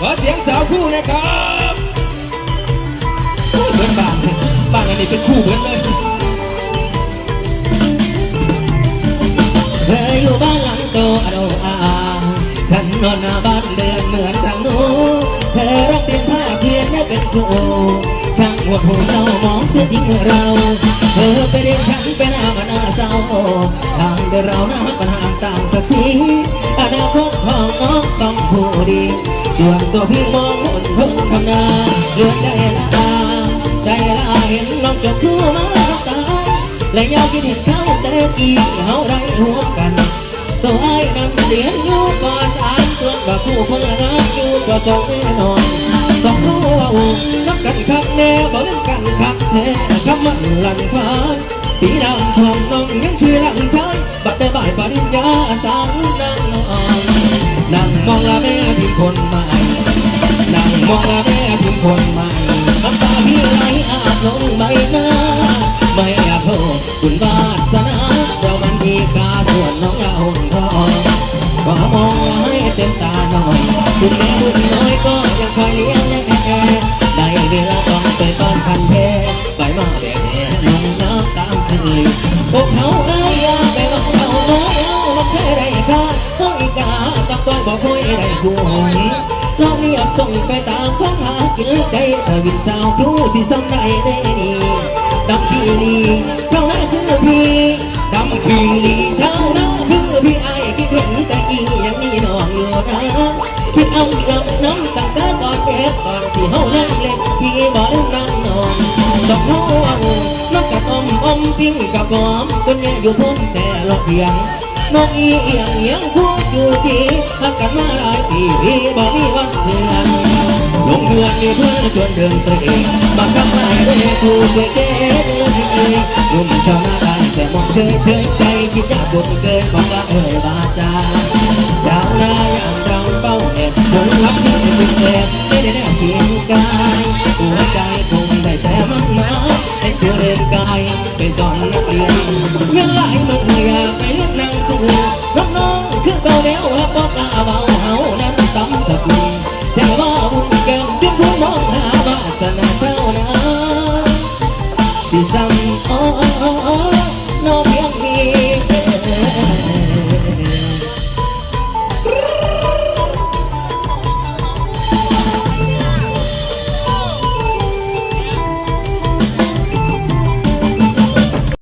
ขอเสียงสาวคู่นะครับโอ้ยเหมือนบ้านบ้านอันนี้เป็นคู่เหมือนเลยเธออยู่บ้านหลังโตอโดอาฉันนอนหน้าบ้านเดินเหมือนทางนู้นเธอรักเป็นผ้าเพียนและเป็นครูช่างหัวหูเศร้ามองเสียทิ้งเรา เธอไปเรียนฉันเป็นอาบนาเศร้าทางเดินเราหน้าปัญหาต่างสักทีอนาคตของน้องต้องผู้ดี ส่วนตัวพี่มองหนเพิ่งทำนาเรื่องใจละอาใจละอาเห็นน้องจบคู่มาตายและอยากกินเห็นเขาแต่กี้เฮาได้หัวกันตัวไอ้นั่ คนใหม่นั่งมองละแม่พิมพ์คนใหม่น้ำตาพี่ไหลอาบลงใบหน้าไม่อยากโทษคุณวาสนาเรามันมีกาส่วนน้องเราทองก็มองให้เต็มตาหน่อยคุณแม่บุญน้อยก็ยังคอยเลี้ยงแน่ได้เวลาต้องไปต้อนคันแท้ไปมาแบบแน่ลงน้ำตามเคยพวกเขาเอ้ยอย่า เคยได้ค่าห้องอีกาต้องต้อยบอกคุยได้ช่วยน้องนี่อยากส่งไปตามข้องหากินใจถ้าวิสาวดูที่สำได้ได้ดีดำขีรีเท่านั้นคือพี่ดำขีรีเท่านั้นคือพี่ไอ้คิดเห็นแต่กี้ยังมีน้องอยู่นะคิดเอาลำน้ำตั้งแต่ตอนเด็กตอนที่เฮายังเล็กพี่บอกนั่งนอนดอกเฮาน้ำกระต้มอมปิ้งกับหอมคนเนี่ยอยู่พ้นแต่หลอกเพียง น้องอีเอียงเอียงพูดอยู่ที่รักกันมาหลายปีพี่บอกมีวันเดือนลงเงินมีเพื่อนชวนเดินเตะบังคับไม่ได้ถูกเก๋เก๋เลยหนุ่มชาวนาได้แต่มองเคยเคยใจคิดอยากบุญเกินบอกว่าเอ่ยบาจาชาวนาอย่างเราเป้าเห็ดผลลัพธ์ที่เป็นเศษไม่ได้แน่เพียงกายหัวใจคงได้แต่มั่งมาให้เชื่อเรียนกายไปสอนนักเรียนเงินหลายมึงอยากไป บอกกะเาเฮานั้นตำสับแต่ว่าบุญแก้มจุ่มมองหาวาสนาเจ้านะสิซ้ำ